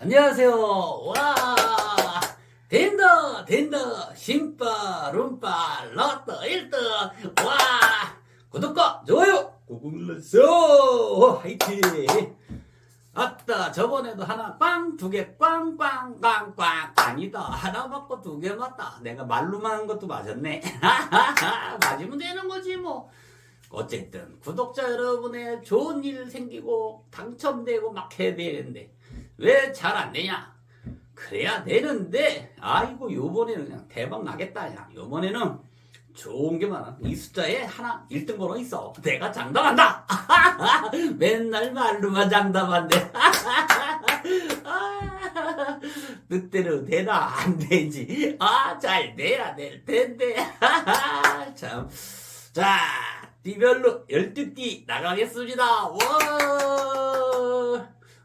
안녕하세요. 와, 된다, 된다. 심빠, 룸빠, 로또 1등. 와, 구독과 좋아요 꾹꾹 눌러주세요. 화이팅. 아따, 저번에도 하나 꽝, 두개 꽝, 꽝, 꽝, 꽝. 아니다. 하나 맞고 두 개 맞다. 내가 말로만 한 것도 맞았네. 맞으면 되는 거지, 뭐. 어쨌든 구독자 여러분의 좋은 일 생기고 당첨되고 막 해야 되는데 왜 잘 안 되냐? 그래야 되는데 아이고 요번에는 그냥 대박 나겠다 야. 요번에는 좋은 게 많아. 이 숫자에 하나 1등 번호 있어. 내가 장담한다! 맨날 말로만 장담한대. 아, 뜻대로 되나 안 되지? 아 잘 돼야 될 텐데. 참자 띠별로 12띠 나가겠습니다. 와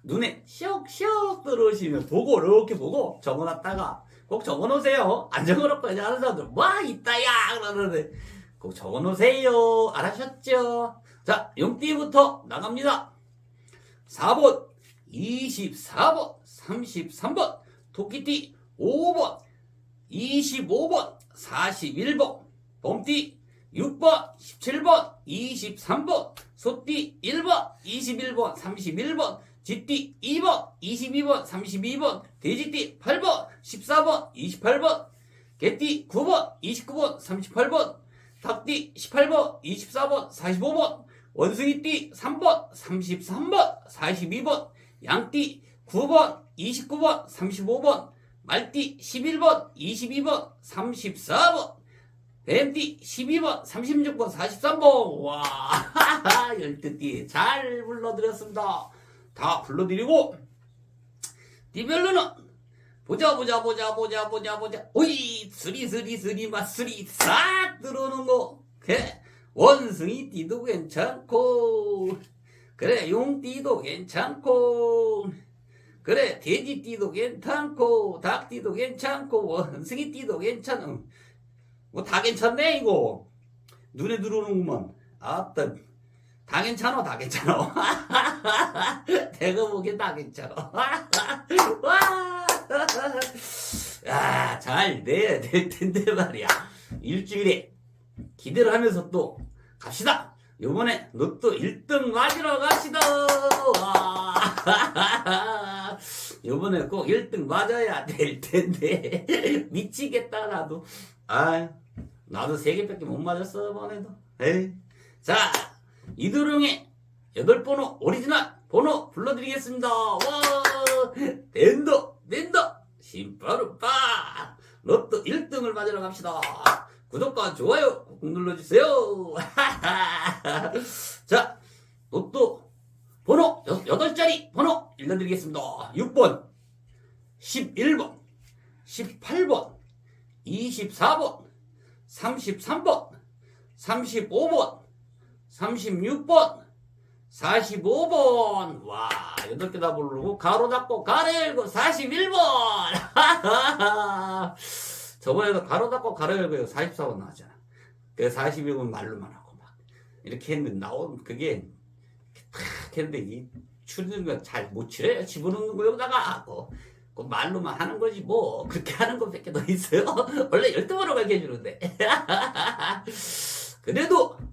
눈에 시옥시옥 들어오시면 보고 이렇게 보고 적어놨다가 꼭 적어놓으세요. 안 적어놓고 그냥 하는 사람들 와 있다야! 그러는데 꼭 적어놓으세요. 알아셨죠? 자 용띠부터 나갑니다. 4번 24번 33번 토끼띠 5번 25번 41번 봄띠 6번 17번 23번 소띠 1번 21번 31번 쥐띠 2번 22번 32번 돼지띠 8번 14번 28번 개띠 9번 29번 38번 닭띠 18번 24번 45번 원숭이띠 3번 33번 42번 양띠 9번 29번 35번 말띠 11번 22번 34번 뱀띠 12번 36번 43번. 와 열두띠 잘 불러드렸습니다 다 불러드리고 띠별로는 보자 보자 보자 보자 보자 보자. 오이 스리 스리 스리 맛 스리 싹 들어오는 거. 그래 원숭이 띠도 괜찮고. 그래 용띠도 괜찮고. 그래 돼지띠도 괜찮고 닭띠도 괜찮고 원숭이띠도 괜찮아 뭐다 괜찮네 이거. 눈에 들어오는구만. 아따 다 괜찮아 다 괜찮아 내가 보기엔 다 괜찮아. 와잘 내야 될 텐데 말이야. 일주일에 기대를 하면서 또 갑시다. 요번에 로또 1등 맞으러 갑시다. 와! 요번에 꼭 1등 맞아야 될 텐데. 미치겠다 나도. 아 나도 3개밖에 못 맞았어 이번에도. 에이. 자 이도령의 8번호 오리지널 번호 불러드리겠습니다. 와 된다 된다 신바루빠. 로또 1등을 맞으러 갑시다. 구독과 좋아요 꾹 눌러주세요. 자 로또 번호 8자리 번호 읽어드리겠습니다. 6번 11번 18번 24번 33번 35번 36번 45번. 와 8개 다 부르고 가로 닫고 가로 열고 41번. 저번에도 가로 닫고 가로 열고 44번 나왔잖아. 그 41번 말로만 하고 막 이렇게 했는데 나온 그게 탁 했는데 이 추는 거 잘 못 치래요 집어넣는 거 여기다가. 하고 그 말로만 하는 거지 뭐. 그렇게 하는 것밖에 더 있어요. 원래 12번으로 가게 해주는데. 그래도 꼭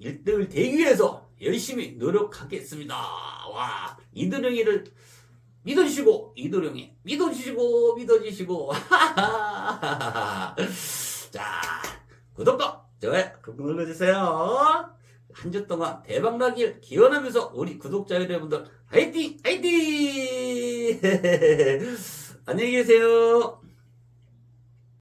1등을 되기 위해서 열심히 노력하겠습니다. 와 이도령이를 믿어주시고 이도령이 믿어주시고 믿어주시고. 자 구독과 좋아요 꾹 눌러주세요. 한 주 동안 대박나길 기원하면서 우리 구독자 여러분들 화이팅 화이팅! 안녕히 계세요